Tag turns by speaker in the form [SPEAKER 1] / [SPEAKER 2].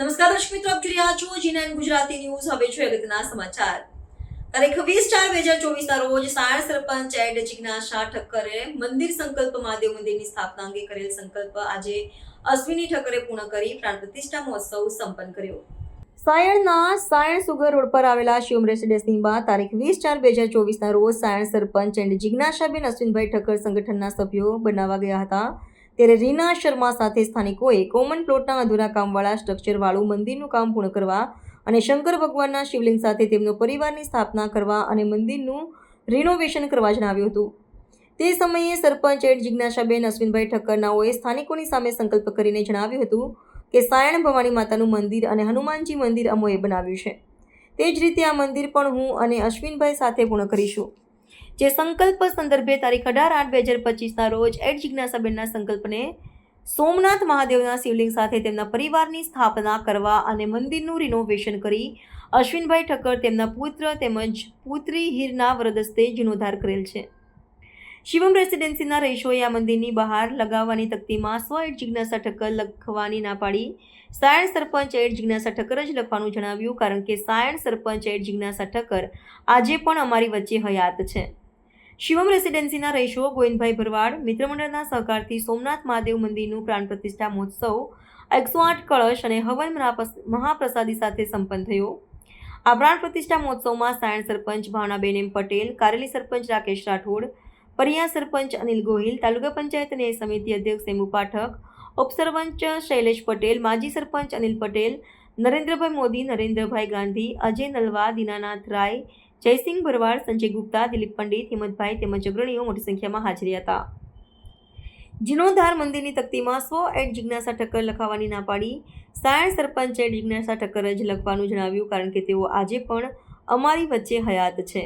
[SPEAKER 1] નમસ્કાર દર્શક મિત્રો, આપ જોઈ રહ્યા છો જીનાન ગુજરાતી ન્યૂઝ. હવે છે અગત્યના સમાચાર. તારીખ વીસ ચાર બે હજાર ચોવીસના રોજ સાયણ સરપંચ એડ જિજ્ઞાસા ઠક્કરે મંદિર સંકલ્પ મહાદેવ મંદિરની સ્થાપના અંગે કરેલ સંકલ્પ આજે અશ્વિની ઠક્કરે પૂર્ણ કરી પ્રાણ પ્રતિષ્ઠા મહોત્સવ સંપન્ન કર્યો. સાયણના સાયણ સુગર રોડ પર આવેલા શિવમ રેસિડેન્સની બાદ તારીખ વીસ ચાર બે હજાર ચોવીસના રોજ સાયણ સરપંચ એન્ડ જિજ્ઞાસાબેન અશ્વિનભાઈ ઠક્કર સંગઠનના સભ્યો બનાવવા ગયા હતા. ત્યારે રીના શર્મા સાથે સ્થાનિકોએ કોમન પ્લોટના અધૂરા કામવાળા સ્ટ્રક્ચરવાળું મંદિરનું કામ પૂર્ણ કરવા અને શંકર ભગવાનના શિવલિંગ સાથે તેમનો પરિવારની સ્થાપના કરવા અને મંદિરનું રિનોવેશન કરવા જણાવ્યું હતું. તે સમયે સરપંચ એડ જિજ્ઞાસાબેન, અશ્વિનભાઈ ઠક્કરનાઓએ સ્થાનિકોની સામે સંકલ્પ કરીને જણાવ્યું હતું કે સાયણ ભવાની માતાનું મંદિર અને હનુમાનજી મંદિર અમોએ બનાવ્યું છે. તે જ રીતે આ મંદિર પણ હું અને અશ્વિનભાઈ સાથે પૂર્ણ કરીશું. જે સંકલ્પ સંદર્ભે તારીખ અઢાર આઠ બે હજાર પચીસના રોજ એડ જિજ્ઞાસાબેનના સંકલ્પને સોમનાથ મહાદેવના શિવલિંગ સાથે તેમના પરિવારની સ્થાપના કરવા અને મંદિરનું રિનોવેશન કરી અશ્વિનભાઈ ઠક્કર તેમના પુત્ર તેમજ પુત્રી હીરના વરદસ્તે જીર્ણોદ્ધાર કરેલ છે. શિવમ રેસિડેન્સીના રહીશોએ આ મંદિરની બહાર લગાવવાની તકતીમાં સ્વ એડ જિજ્ઞાસા ઠક્કર લખવાની ના પાડી. સાયણ સરપંચ એડ જિજ્ઞાસા ઠક્કર જ લખવાનું જણાવ્યું, કારણ કે સાયણ સરપંચ એડ જિજ્ઞાસા ઠક્કર આજે પણ અમારી વચ્ચે હયાત છે. શિવમ રેસિડેન્સીના રહીશો ગોવિંદભાઈ ભરવાડ, મિત્રમંડળના સહકારથી સોમનાથ મહાદેવ મંદિરનું પ્રાણ પ્રતિષ્ઠા મહોત્સવ એકસો આઠ કળશ અને હવન મહાપ્રસાદી સાથે સંપન્ન થયો. આ પ્રાણ પ્રતિષ્ઠા મહોત્સવમાં સાયણ સરપંચ ભાવનાબેન એમ પટેલ, કારેલી સરપંચ રાકેશ રાઠોડ, પરિયા સરપંચ અનિલ ગોહિલ, તાલુકા પંચાયત ન્યાય સમિતિ અધ્યક્ષ સેમુ પાઠક, ઉપસરપંચ શૈલેષ પટેલ, માજી સરપંચ અનિલ પટેલ, નરેન્દ્રભાઈ મોદી, નરેન્દ્રભાઈ ગાંધી, અજય નલવા, દીનાનાથ રાય જયસિંહ ભરવાડ, સંજય ગુપ્તા, દિલીપ પંડિત હિંમતભાઈ તેમજ અગ્રણીઓ મોટી સંખ્યામાં હાજરી હતા. જીર્ણોદ્ધાર મંદિરની તકતીમાં સ્વ એડ જિજ્ઞાસા ઠક્કર લખાવવાની ના પાડી. સાયણ સરપંચ એડ જિજ્ઞાસા ઠક્કર જ લખવાનું જણાવ્યું, કારણ કે તેઓ આજે પણ અમારી વચ્ચે હયાત છે.